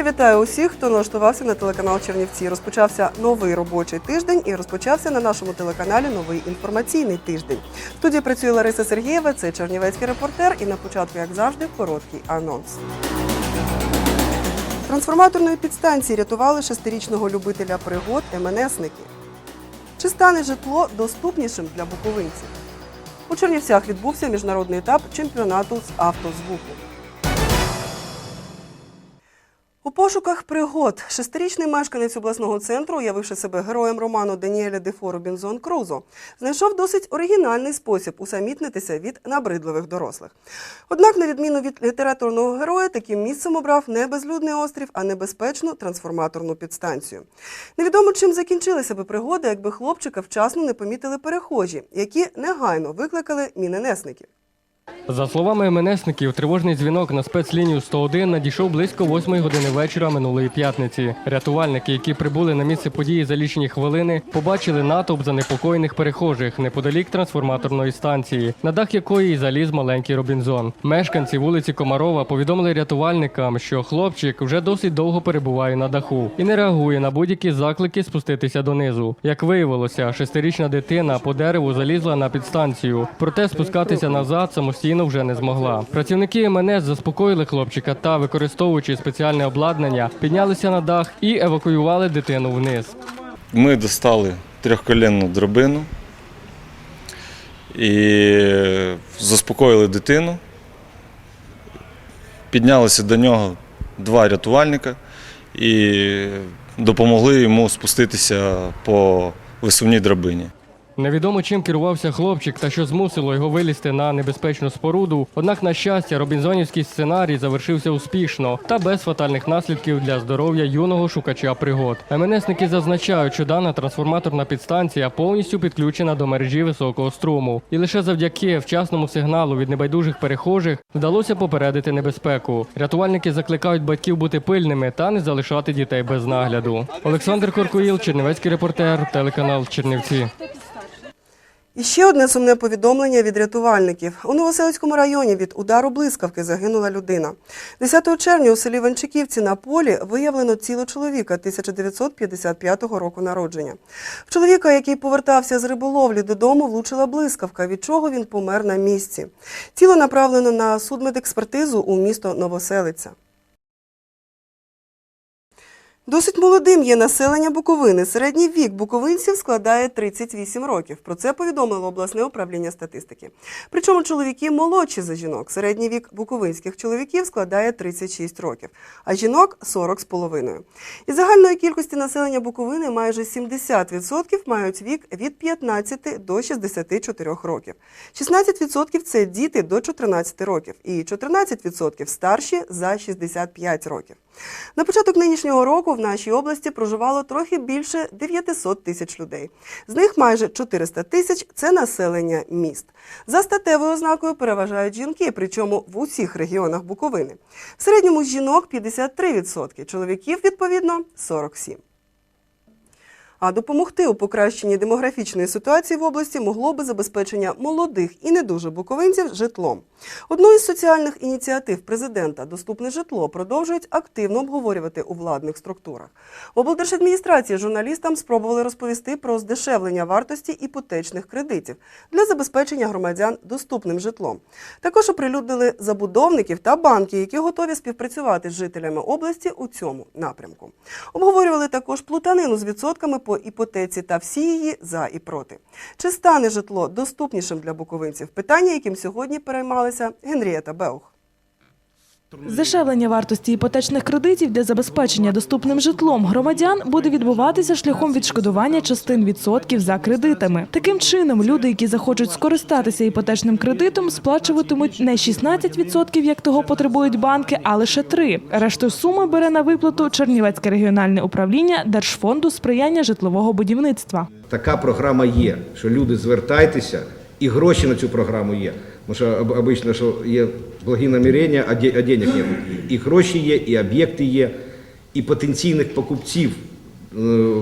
Я вітаю усіх, хто налаштувався на телеканал Чернівці. Розпочався новий робочий тиждень і розпочався на нашому телеканалі новий інформаційний тиждень. В студії працює Лариса Сергієва, це Чернівецький репортер. І на початку, як завжди, короткий анонс. Трансформаторної підстанції рятували шестирічного любителя пригод МНСники. Чи стане житло доступнішим для буковинців? У Чернівцях відбувся міжнародний етап чемпіонату з автозвуку. У пошуках пригод шестирічний мешканець обласного центру, уявивши себе героєм роману Даніеля Дефо Робінзон Крузо, знайшов досить оригінальний спосіб усамітнитися від набридливих дорослих. Однак, на відміну від літературного героя, таким місцем обрав не безлюдний острів, а небезпечну трансформаторну підстанцію. Невідомо чим закінчилися би пригоди, якби хлопчика вчасно не помітили перехожі, які негайно викликали міненесників. За словами МНСників, тривожний дзвінок на спецлінію 101 надійшов близько 8 години вечора минулої п'ятниці. Рятувальники, які прибули на місце події за лічені хвилини, побачили натовп занепокоєних перехожих неподалік трансформаторної станції, на дах якої заліз маленький Робінзон. Мешканці вулиці Комарова повідомили рятувальникам, що хлопчик вже досить довго перебуває на даху і не реагує на будь-які заклики спуститися донизу. Як виявилося, шестирічна дитина по дереву залізла на підстанцію, проте спускатися назад самостійно вже не змогла. Працівники МНС заспокоїли хлопчика та, використовуючи спеціальне обладнання, піднялися на дах і евакуювали дитину вниз. Ми достали трьохколінну драбину і заспокоїли дитину. Піднялися до нього два рятувальника і допомогли йому спуститися по висувній драбині. Невідомо чим керувався хлопчик та що змусило його вилізти на небезпечну споруду. Однак, на щастя, робінзонівський сценарій завершився успішно та без фатальних наслідків для здоров'я юного шукача пригод. МНСники зазначають, що дана трансформаторна підстанція повністю підключена до мережі високого струму, і лише завдяки вчасному сигналу від небайдужих перехожих вдалося попередити небезпеку. Рятувальники закликають батьків бути пильними та не залишати дітей без нагляду. Олександр Коркуїл, Чернівецький репортер, телеканал Чернівці. І ще одне сумне повідомлення від рятувальників. У Новоселицькому районі від удару блискавки загинула людина. 10 червня у селі Ванчиківці на полі виявлено тіло чоловіка 1955 року народження. В чоловіка, який повертався з риболовлі додому, влучила блискавка, від чого він помер на місці. Тіло направлено на судмедекспертизу у місто Новоселиця. Досить молодим є населення Буковини. Середній вік буковинців складає 38 років. Про це повідомило обласне управління статистики. Причому чоловіки молодші за жінок. Середній вік буковинських чоловіків складає 36 років, а жінок 40 з половиною. Із загальної кількості населення Буковини майже 70% мають вік від 15 до 64 років. 16% – це діти до 14 років і 14% старші за 65 років. На початок нинішнього року в нашій області проживало трохи більше 900 тисяч людей. З них майже 400 тисяч це населення міст. За статевою ознакою переважають жінки, причому в усіх регіонах Буковини. В середньому жінок 53%, чоловіків відповідно 47%. А допомогти у покращенні демографічної ситуації в області могло би забезпечення молодих і не дуже буковинців житлом. Одну із соціальних ініціатив президента Доступне житло продовжують активно обговорювати у владних структурах. В облдержадміністрації журналістам спробували розповісти про здешевлення вартості іпотечних кредитів для забезпечення громадян доступним житлом. Також оприлюднили забудовників та банки, які готові співпрацювати з жителями області у цьому напрямку. Обговорювали також плутанину з відсотками по іпотеці та всі її за і проти. Чи стане житло доступнішим для буковинців? Питання, яким сьогодні переймалася Генрієта Беух. Здешевлення вартості іпотечних кредитів для забезпечення доступним житлом громадян буде відбуватися шляхом відшкодування частин відсотків за кредитами. Таким чином, люди, які захочуть скористатися іпотечним кредитом, сплачуватимуть не 16%, як того потребують банки, а лише 3%. Решту суми бере на виплату Чернівецьке регіональне управління Держфонду сприяння житлового будівництва. Така програма є, що люди звертайтеся, і гроші на цю програму є. Тому що об- обично, що є благі намірення, а денег немає. І гроші є, і об'єкти є, і потенційних покупців е,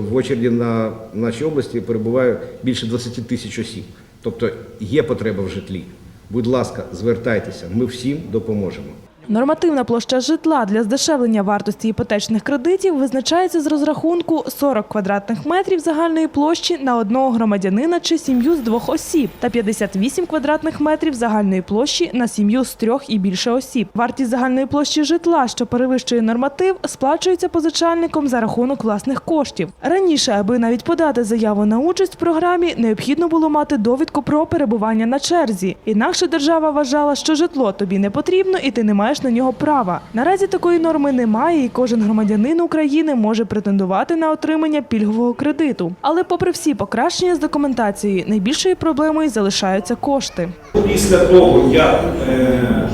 в очереді на нашій області перебуває більше 20 тисяч осіб. Тобто є потреба в житлі. Будь ласка, звертайтеся, ми всім допоможемо. Нормативна площа житла для здешевлення вартості іпотечних кредитів визначається з розрахунку 40 квадратних метрів загальної площі на одного громадянина чи сім'ю з двох осіб та 58 квадратних метрів загальної площі на сім'ю з трьох і більше осіб. Вартість загальної площі житла, що перевищує норматив, сплачується позичальником за рахунок власних коштів. Раніше, аби навіть подати заяву на участь в програмі, необхідно було мати довідку про перебування на черзі. Інакше держава вважала, що житло тобі не потрібно і ти не маєш на нього права. Наразі такої норми немає, і кожен громадянин України може претендувати на отримання пільгового кредиту. Але, попри всі покращення з документацією, найбільшою проблемою залишаються кошти. Після того, як е,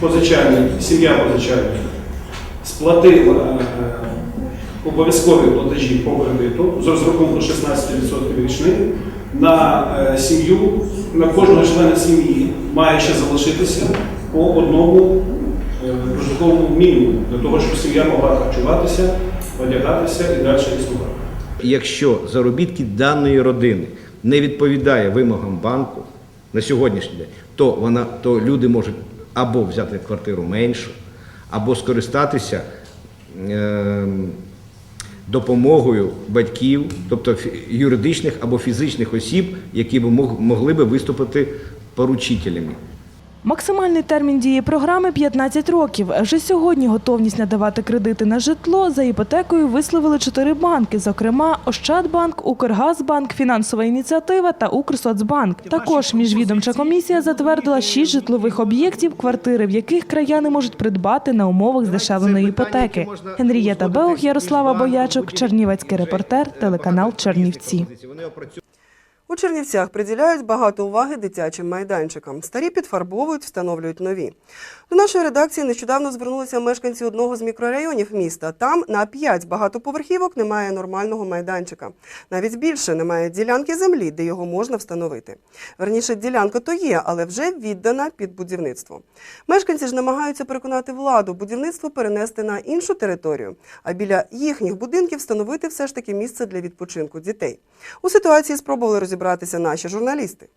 позичальник, сім'я позичальника сплатила е, обов'язкові платежі по кредиту з розрахунку 16% річних, на е, сім'ю, на кожного члена сім'ї має ще залишитися по одному прожитковому мінімуму, для того, щоб сім'я могла харчуватися, одягатися і далі існувати. Якщо заробітки даної родини не відповідає вимогам банку на сьогоднішній день, то вона то люди можуть або взяти квартиру меншу, або скористатися ем, допомогою батьків, тобто юридичних або фізичних осіб, які б могли би виступити поручителями. Максимальний термін дії програми 15 років. Вже сьогодні готовність надавати кредити на житло за іпотекою висловили чотири банки, зокрема Ощадбанк, Укргазбанк, Фінансова ініціатива та Укрсоцбанк. Також міжвідомча комісія затвердила шість житлових об'єктів, квартири в яких краяни можуть придбати на умовах здешевленої іпотеки. Генрієта Беух, Ярослава Боячок, Чернівецький репортер, телеканал Чернівці. У Чернівцях приділяють багато уваги дитячим майданчикам. Старі підфарбовують, встановлюють нові. До нашої редакції нещодавно звернулися мешканці одного з мікрорайонів міста. Там на п'ять багатоповерхівок немає нормального майданчика. Навіть більше немає ділянки землі, де його можна встановити. Верніше, ділянка то є, але вже віддана під будівництво. Мешканці ж намагаються переконати владу будівництво перенести на іншу територію, а біля їхніх будинків встановити все ж таки місце для відпочинку дітей. У ситуації спробували розібратися наші журналісти.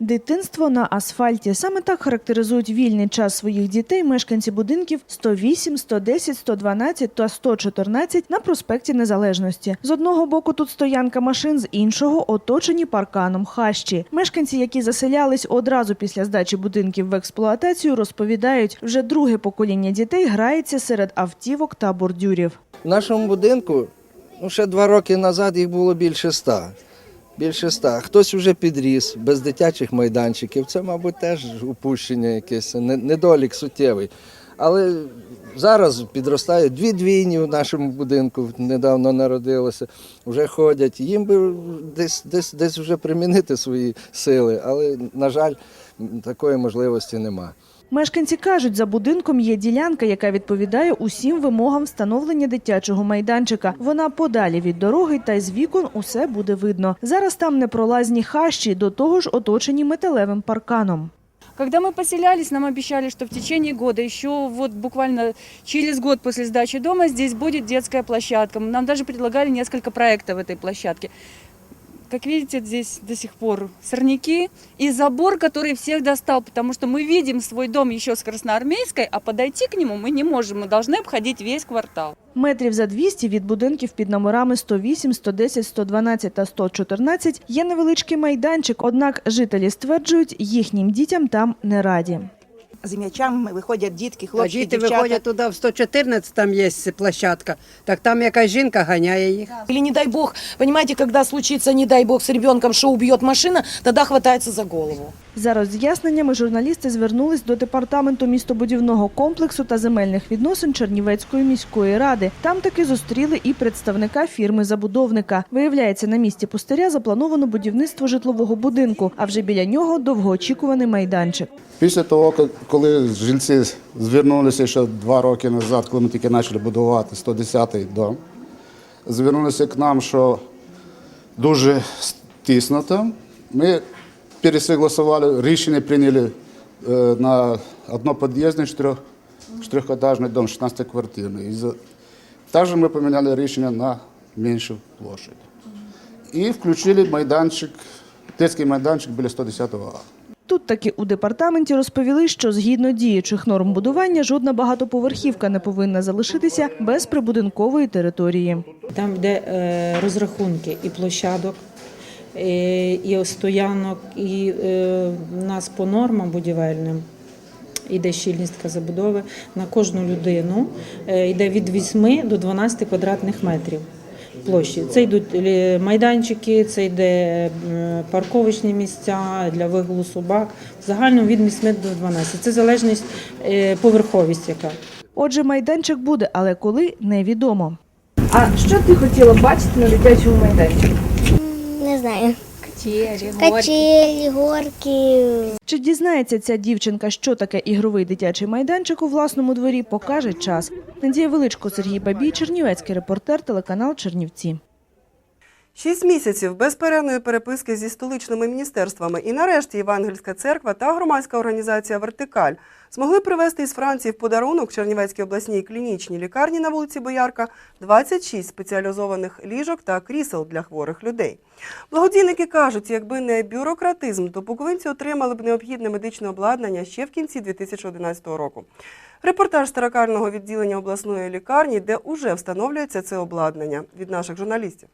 Дитинство на асфальті саме так характеризують вільний час своїх дітей мешканці будинків 108, 110, 112 та 114 на проспекті Незалежності. З одного боку тут стоянка машин, з іншого оточені парканом хащі. Мешканці, які заселялись одразу після здачі будинків в експлуатацію, розповідають, вже друге покоління дітей грається серед автівок та бордюрів. В нашому будинку ну, ще два роки назад їх було більше ста. Більше ста. Хтось вже підріс, без дитячих майданчиків. Це, мабуть, теж упущення якесь, недолік суттєвий. Але зараз підростають дві двійні в нашому будинку, недавно народилося, вже ходять. Їм би десь, десь, десь вже примінити свої сили, але, на жаль, такої можливості немає. Мешканці кажуть, за будинком є ділянка, яка відповідає усім вимогам встановлення дитячого майданчика. Вона подалі від дороги, та з вікон усе буде видно. Зараз там непролазні хащі, до того ж оточені металевим парканом. Когда мы поселялись, нам обещали, что в течение года, еще вот буквально через год после сдачи дома, здесь будет детская площадка. Нам даже предлагали несколько проектов этой площадки. Как видите, здесь до сих пор сорняки и забор, который всех достал, потому что мы видим свой дом еще с Красноармейской, а подойти к нему мы не можем, мы должны обходить весь квартал. Метрів за 200 від будинків під номерами 108, 110, 112 та 114 є невеличкий майданчик, однак жителі стверджують, їхнім дітям там не раді. З м'ячами виходять дітки, А хлопці, діти дівчата. виходять туди в 114, там є площадка, так там якась жінка ганяє їх. Или не дай бог, понимаете, когда случится, не дай бог, с ребенком, что убьет машина, тогда хватается за голову. За роз'ясненнями журналісти звернулись до департаменту містобудівного комплексу та земельних відносин Чернівецької міської ради. Там таки зустріли і представника фірми-забудовника. Виявляється, на місці пустиря заплановано будівництво житлового будинку, а вже біля нього довгоочікуваний майданчик. Після того, ко- коли жильці звернулися ще два роки назад, коли ми тільки почали будувати 110-й дом, звернулися к нам, що дуже тісно там. Ми пересогласували, рішення прийняли е, на однопод'їзний чотирьох, чотирьохетажний дом, 16 квартирний. І Також ми поміняли рішення на меншу площадь. І включили майданчик, дитячий майданчик біля 110-го А. Тут таки у департаменті розповіли, що згідно діючих норм будування жодна багатоповерхівка не повинна залишитися без прибудинкової території. Там, де е, розрахунки і площадок, е, і стоянок, і е, в нас по нормам будівельним йде щільність забудови на кожну людину йде від 8 до 12 квадратних метрів площі. Це йдуть е, майданчики, це йде е, парковочні місця для вигулу собак. В загальному від 8 до 12. Це залежність е, поверховість яка. Отже, майданчик буде, але коли невідомо. А що ти хотіла бачити на дитячому майданчику? Не знаю. Качелі, горки. Чи дізнається ця дівчинка, що таке ігровий дитячий майданчик у власному дворі, покаже час. Надія Величко, Сергій Бабій, Чернівецький репортер, телеканал Чернівці. Шість місяців безперервної переписки зі столичними міністерствами і нарешті Євангельська церква та громадська організація Вертикаль змогли привезти із Франції в подарунок Чернівецькій обласній клінічній лікарні на вулиці Боярка 26 спеціалізованих ліжок та крісел для хворих людей. Благодійники кажуть, якби не бюрократизм, то буковинці отримали б необхідне медичне обладнання ще в кінці 2011 року. Репортаж старокального відділення обласної лікарні, де уже встановлюється це обладнання від наших журналістів.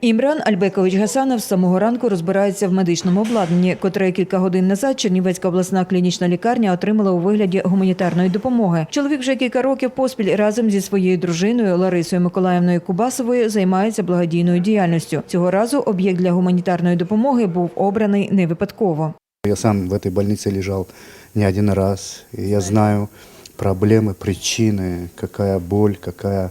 Імран Альбекович Гасанов з самого ранку розбирається в медичному обладнанні, котре кілька годин назад Чернівецька обласна клінічна лікарня отримала у вигляді гуманітарної допомоги. Чоловік вже кілька років поспіль разом зі своєю дружиною Ларисою Миколаївною Кубасовою займається благодійною діяльністю. Цього разу об'єкт для гуманітарної допомоги був обраний не випадково. Я сам в этой больнице лежал не один раз. И я знаю проблемы, причины, какая боль, какая,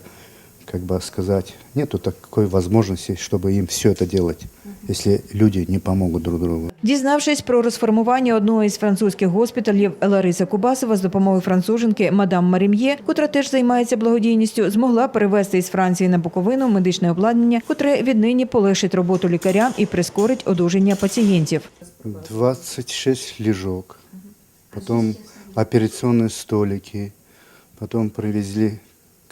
как бы сказать, нету такой возможности, чтобы им все это делать, если люди не помогут друг другу. Дізнавшись про розформування одного із французьких госпіталів, Лариса Кубасова з допомогою француженки мадам Марім'є, котра теж займається благодійністю, змогла перевезти із Франції на Буковину медичне обладнання, котре віднині полегшить роботу лікарям і прискорить одужання пацієнтів. 26 лежок, потом операционные столики, потом привезли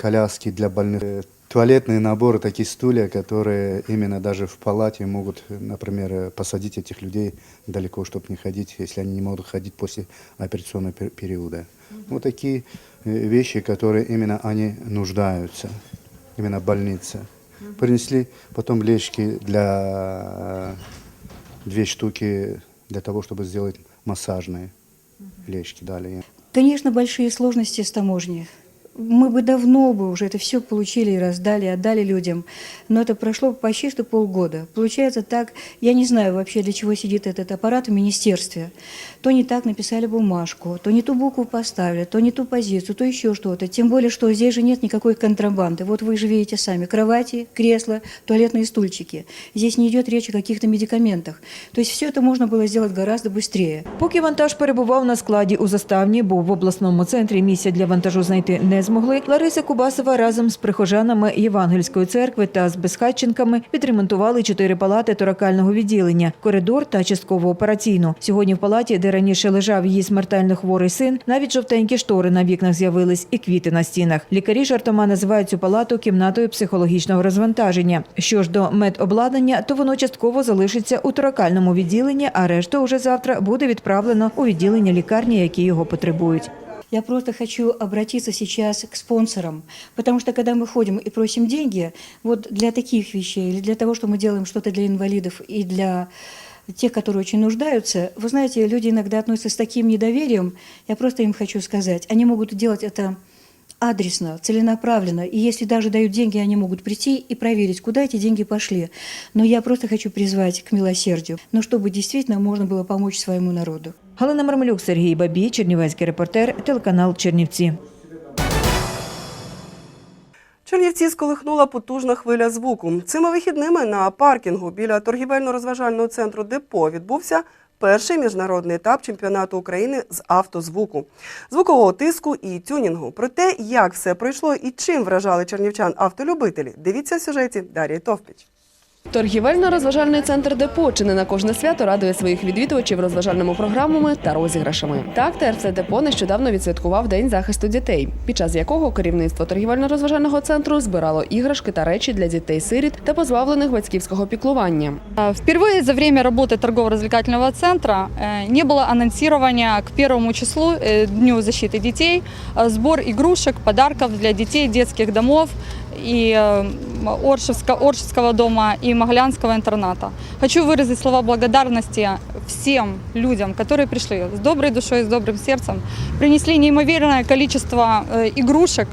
коляски для больных, э, туалетные наборы, такие стулья, которые именно даже в палате могут, например, э, посадить этих людей далеко, чтобы не ходить, если они не могут ходить после операционного пер- периода. Вот такие э, вещи, которые именно они нуждаются, именно больница. Принесли потом лечки для две штуки для того, чтобы сделать массажные лечки дали. Конечно, большие сложности с таможней Мы бы давно бы уже это все получили и раздали, отдали людям. Но это прошло почти что полгода. Получается так, я не знаю вообще, для чего сидит этот аппарат в министерстве. То не так написали бумажку, то не ту букву поставили, то не ту позицию, то еще что-то. Тем более, что здесь же нет никакой контрабанды. Вот вы же видите сами, кровати, кресла, туалетные стульчики. Здесь не идет речь о каких-то медикаментах. То есть все это можно было сделать гораздо быстрее. Поки вантаж перебував на складі у заставні, бо в обласному центрі місця для вантажу знайти не змогли, Лариса Кубасова разом з прихожанами Євангельської церкви та з безхатченками відремонтували чотири палати торакального відділення, коридор та часткову операційну. Сьогодні в палаті, де раніше лежав її смертельно хворий син, навіть жовтенькі штори на вікнах з'явились і квіти на стінах. Лікарі жартома називають цю палату кімнатою психологічного розвантаження. Що ж до медобладнання, то воно частково залишиться у торакальному відділенні, а решту уже завтра буде відправлено у відділення лікарні, які його потребують. Я просто хочу обратиться сейчас к спонсорам, потому что когда мы ходим и просим деньги, вот для таких вещей или для того, что мы делаем что-то для инвалидов и для тех, которые очень нуждаются, вы знаете, люди иногда относятся с таким недоверием, я просто им хочу сказать, они могут делать это адресно, целенаправленно, и если даже дают деньги, они могут прийти и проверить, куда эти деньги пошли. Но я просто хочу призвать к милосердию, но чтобы действительно можно было помочь своему народу. Галина Мармелюк, Сергій Бабій, Чернівецький репортер, телеканал Чернівці. Чернівці сколихнула потужна хвиля звуку. Цими вихідними на паркінгу біля торгівельно-розважального центру Депо відбувся перший міжнародний етап чемпіонату України з автозвуку, звукового тиску і тюнінгу. Про те, як все пройшло і чим вражали чернівчан автолюбителі, дивіться в сюжеті Дар'ї Товпіч. Торгівельно-розважальний центр депо чи не на кожне свято радує своїх відвідувачів розважальними програмами та розіграшами. Так, ТРЦ депо нещодавно відсвяткував День захисту дітей, під час якого керівництво торгівельно-розважального центру збирало іграшки та речі для дітей-сиріт та позбавлених батьківського піклування. Впервые за время работы торгово-развлекательного центра э, не было анонсирования к первому числу э, Дню защиты детей, э, сбор игрушек, подарков для детей детских домов и э, Оршевска- Оршевского дома и Могилянского интерната. Хочу выразить слова благодарности всем людям, которые пришли с доброй душой, с добрым сердцем, принесли неимоверное количество э, игрушек,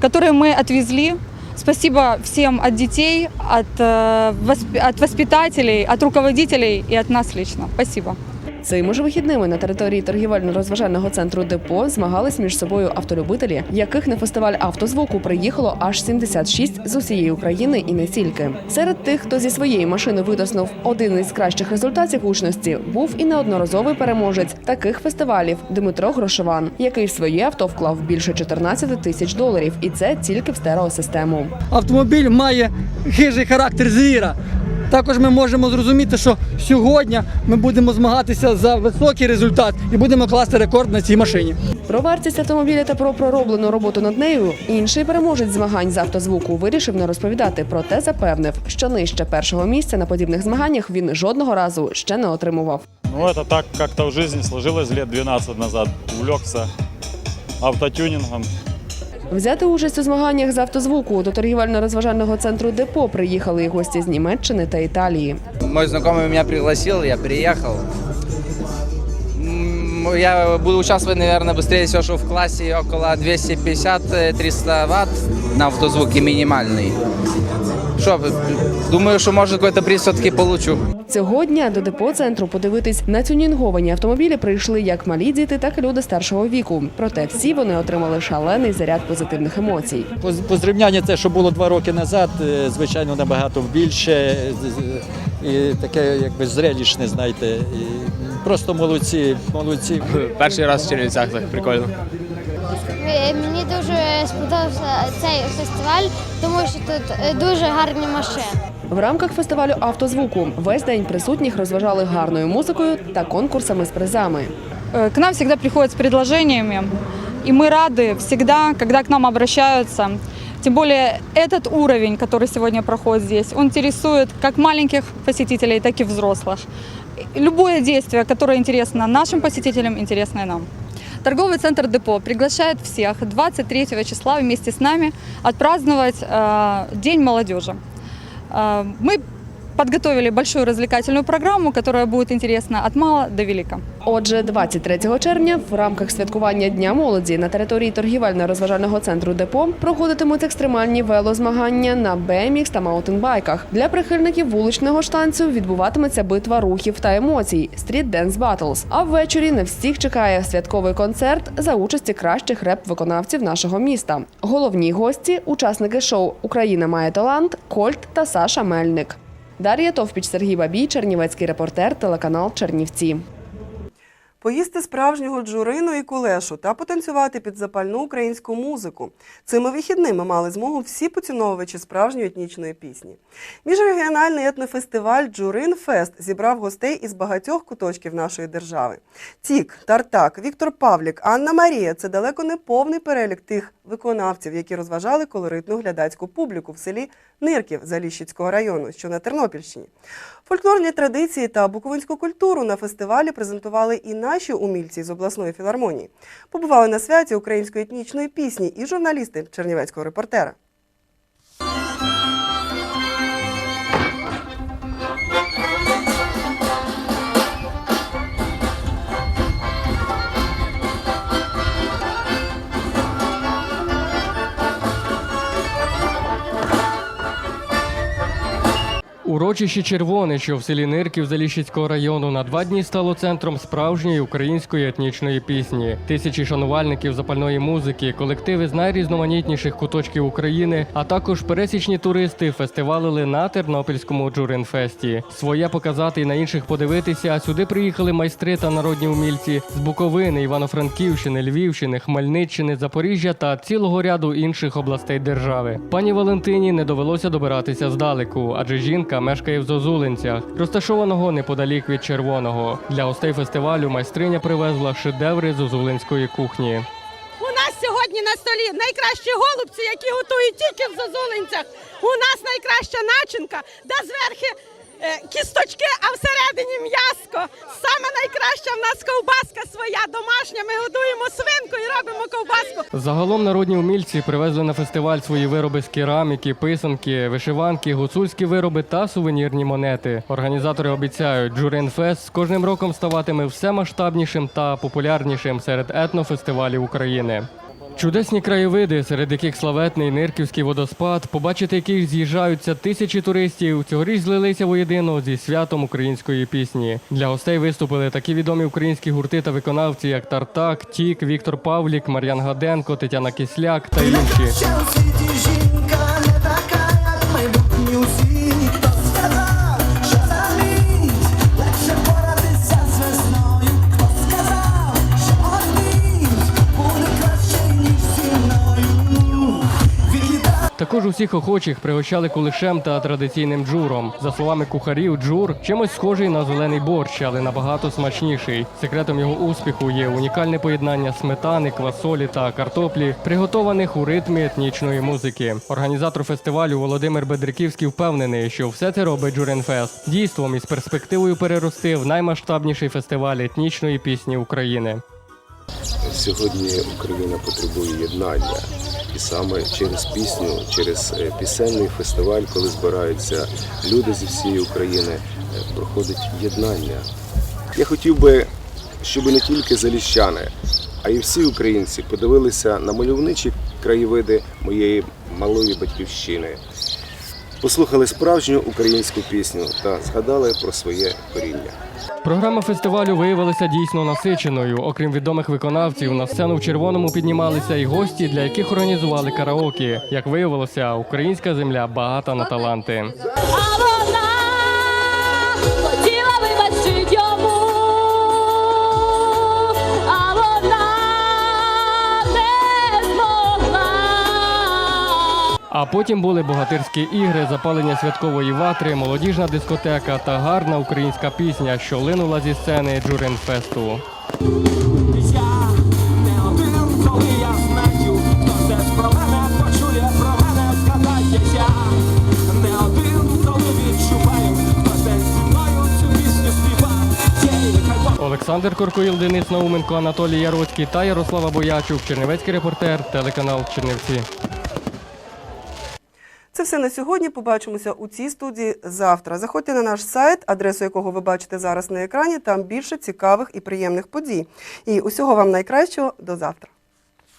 которые мы отвезли Спасибо всем от детей, от, э, восп- от воспитателей, от руководителей и от нас лично. Спасибо. Цими ж вихідними на території торгівельно-розважального центру депо змагались між собою автолюбителі, яких на фестиваль автозвуку приїхало аж 76 з усієї України і не тільки. Серед тих, хто зі своєї машини витиснув один із кращих результатів гучності, був і неодноразовий переможець таких фестивалів Дмитро Грошован, який в своє авто вклав більше 14 тисяч доларів, і це тільки в стереосистему. автомобіль має хижий характер звіра. Також ми можемо зрозуміти, що сьогодні ми будемо змагатися за високий результат і будемо класти рекорд на цій машині. Про вартість автомобіля та про пророблену роботу над нею інший переможець змагань з автозвуку вирішив не розповідати, проте запевнив, що нижче першого місця на подібних змаганнях він жодного разу ще не отримував. Ну, это так как-то в жизни сложилось лет 12 назад. Увлекся автотюнингом. Взяти участь у змаганнях з автозвуку до торгівельно-розважального центру депо приїхали і гості з Німеччини та Італії. Мой знакомый меня пригласил, я приехал. М, Я буду участвовать, наверное, быстрее всего, что в классе около 250-300 ватт на автозвуке минимальный. Что, думаю, что может какой-то приз все-таки получу. Цього дня до депо центру подивитись на тюнінговані автомобілі прийшли як малі діти, так і люди старшого віку. Проте всі вони отримали шалений заряд позитивних емоцій. По, те, що було два роки назад, е, звичайно, набагато більше. е, І таке якби зрелищне, знаєте. І просто молодці, молодці. Перший раз в Чернівцях так прикольно. Е, Мені дуже сподобався цей фестиваль, тому що тут дуже гарні машини. В рамках фестивалю автозвуку весь день присутніх розважали гарною музикою та конкурсами з призами. Э, К нам всегда приходят с предложениями, и мы рады всегда, когда к нам обращаются. Тем более этот уровень, который сегодня проходит здесь, он интересует как маленьких посетителей, так и взрослых. И Любое действие, которое интересно нашим посетителям, интересно и нам. Торговый центр Депо приглашает всех 23 числа вместе с нами отпраздновать э, День молодежи. Э, мы подготовили большую развлекательную программу, которая будет интересна от мала до велика. Отже, 23 червня в рамках святкування Дня молоді на території торгівельно-розважального центру депо проходитимуть екстремальні велозмагання на BMX та маунтинбайках. Для прихильників вуличного штанцю відбуватиметься битва рухів та емоцій Street Dance Battles. А ввечері на всіх чекає святковий концерт за участі кращих реп-виконавців нашого міста. Головні гості учасники шоу Україна має талант Кольт та Саша Мельник. Дар'я Товпіч, Сергій Бабій, Чернівецький репортер, телеканал Чернівці. Поїсти справжнього джурину і кулешу та потанцювати під запальну українську музику. Цими вихідними мали змогу всі поціновувачі справжньої етнічної пісні. Міжрегіональний етнофестиваль Джурин Фест зібрав гостей із багатьох куточків нашої держави. Тік, Тартак, Віктор Павлік, Анна Марія це далеко не повний перелік тих виконавців, які розважали колоритну глядацьку публіку в селі Нирків Заліщицького району, що на Тернопільщині. Фольклорні традиції та буковинську культуру на фестивалі презентували і наші умільці з обласної філармонії. Побували на святі української етнічної пісні і журналісти Чернівецького репортера. Урочище Червоне, що в селі Нирків Заліщицького району на два дні стало центром справжньої української етнічної пісні. Тисячі шанувальників запальної музики, колективи з найрізноманітніших куточків України, а також пересічні туристи фестивалили на Тернопільському Джуринфесті. Своє показати і на інших подивитися. А сюди приїхали майстри та народні умільці з Буковини, Івано-Франківщини, Львівщини, Хмельниччини, Запоріжжя та цілого ряду інших областей держави. Пані Валентині не довелося добиратися здалеку, адже жінка мешкає в Зозулинцях, розташованого неподалік від червоного. Для гостей фестивалю майстриня привезла шедеври зозулинської кухні. У нас сьогодні на столі найкращі голубці, які готують тільки в зозулинцях. У нас найкраща начинка, де зверхи кісточки, а всередині м'яско. Саме найкраща в нас ковбаска своя домашня. Ми годуємо свинку і робимо ковбаску. Загалом народні умільці привезли на фестиваль свої вироби з кераміки, писанки, вишиванки, гуцульські вироби та сувенірні монети. Організатори обіцяють, Джуренфест з кожним роком ставатиме все масштабнішим та популярнішим серед етнофестивалів України. Чудесні краєвиди, серед яких славетний Нирківський водоспад, побачити яких з'їжджаються тисячі туристів, цьогоріч злилися воєдино зі святом української пісні. Для гостей виступили такі відомі українські гурти та виконавці, як Тартак, Тік, Віктор Павлік, Мар'ян Гаденко, Тетяна Кисляк та інші. Також усіх охочих пригощали кулишем та традиційним джуром. За словами кухарів, джур чимось схожий на зелений борщ, але набагато смачніший. Секретом його успіху є унікальне поєднання сметани, квасолі та картоплі, приготованих у ритмі етнічної музики. Організатор фестивалю Володимир Бедриківський впевнений, що все це робить Джуренфест дійством із перспективою перерости в наймасштабніший фестиваль етнічної пісні України. Сьогодні Україна потребує єднання. І саме через пісню, через е, пісенний фестиваль, коли збираються люди зі всієї України, е, проходить єднання. Я хотів би, щоб не тільки заліщани, а й всі українці подивилися на мальовничі краєвиди моєї малої батьківщини, послухали справжню українську пісню та згадали про своє коріння. Програма фестивалю виявилася дійсно насиченою. Окрім відомих виконавців, на сцену в червоному піднімалися і гості, для яких організували караоке. Як виявилося, українська земля багата на таланти. А потім були богатирські ігри, запалення святкової ватри, молодіжна дискотека та гарна українська пісня, що линула зі сцени нехай Олександр Коркоїл, Денис Науменко, Анатолій Яроцький та Ярослава Боячук, Чернівецький репортер, телеканал Чернівці. Це все на сьогодні. Побачимося у цій студії завтра. Заходьте на наш сайт, адресу якого ви бачите зараз на екрані. Там більше цікавих і приємних подій. І усього вам найкращого до завтра.